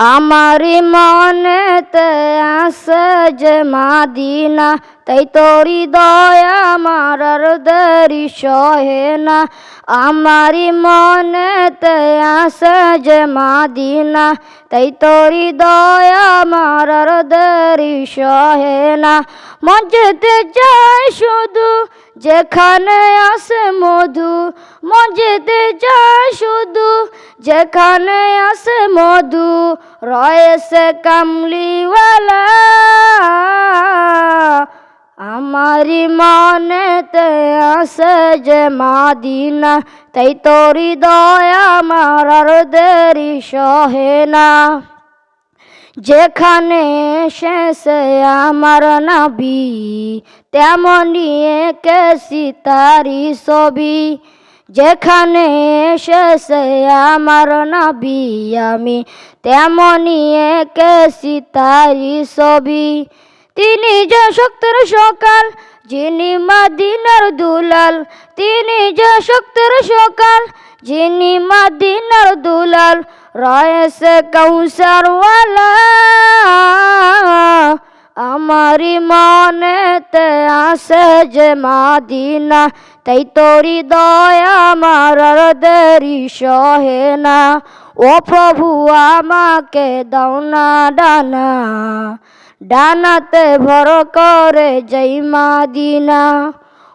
আমারি মনেতে আসে যে মাদিনা, তাই তোরি দয়া আমার দেরি সহে না। আমারি মনেতে আসে যে মাদিনা, তাই তোরি দয়া আমার দেরি সহে না। মঞ্চেতে যাই শুধু, যেখানে আসে মধু। মঞ্চেতে যাই শুধু, যেখানে আসে মধু। রয়েছে কামলিওয়ালা। আমারি মনেতে আসে যে মাদিনা, তাই তোরি দয়া আমার দেরি সহে না। যেখানে শেষে আমার নাবি তেমনি একে সিতারি ছবি। যেখানে শেষে আমার নাবি আমি, তেমনি একে সিতারি ছবি। তিনি যে শক্তের সকাল, যিনি মাদিনার দুলাল। তিনি যে শক্তের সকাল, যিনি মাদিনার দুলাল। রয়েছে কৌসারওয়ালা আমারি মনেতে আসে যে মাদিনা, তাই তোরি দয়া আমার দেরি সহে না। ও প্রভু আমাকে দাও না ডানা, ডানাতে ভর করে যাই মাদিনা।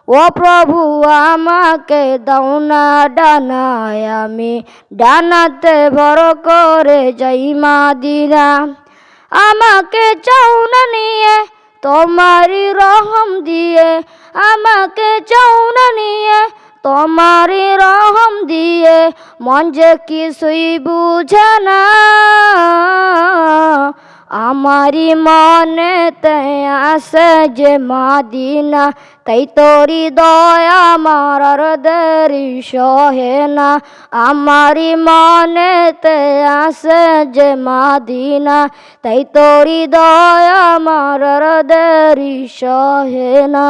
ও প্রভু আমাকে দাও না ডানায় আমি ডানাতে ভর করে যাই মাদিনা। আমাকে চাও না নিয়ে, তোমারই রহম দিয়ে। আমাকে চাও না নিয়ে, তোমারই রহম দিয়ে। মন যে কিছুই বুঝে না। আমারি মনেতে আসে যে মাদিনা, তাই তোরি দয়া আমার আর দেরি সহে না। আমারি মনেতে আসে যে মাদিনা, তাই তোরি দয়া আমার দেরি সহে না।